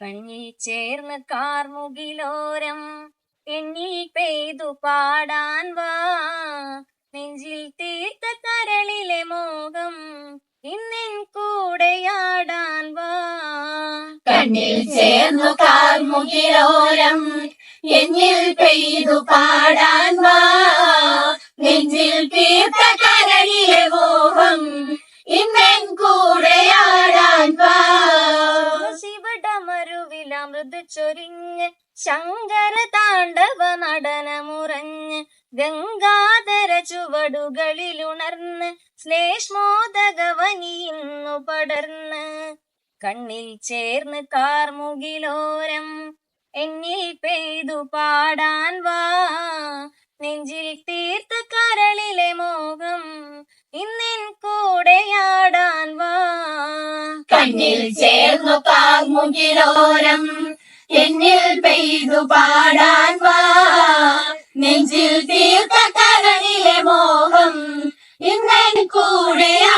കണ്ണിൽ ചേർന്ന് കാർമുകിലോരം എന്നിൽ പെയ്തു പാടാൻ വാ. നെഞ്ചിൽ തീർത്ത കരളിലെ മോഹം ഇന്നെൻ കൂടെയാടാൻ വാ. കണ്ണിൽ ചേർന്നു കാർമുകിലോരം എന്നിൽ പെയ്തു പാടാൻ വാ. നെഞ്ചിൽ തീർത്ത കരളിലെ ശിവടമരുവില മൃദു ചൊരിഞ്ഞ് ശങ്കര താണ്ഡവ നടനമുറഞ്ഞ് ഗംഗാധര ചുവടുകളിലുണർന്ന് ശ്ലേഷ്മോദകവനിയുന്നു പടർന്ന്. കണ്ണിൽ ചേർന്ന് കാർമുകിലോരം എന്നിൽ പെയ്തു പാടാൻ വാ എന്നിൽ ചേർന്നു കാർമുകിലോരം എന്നിൽ പെയ്തു പാടാൻ വാ. നെഞ്ചിൽ തീർത്ത കരണിലെ മോഹം കൂടെയാ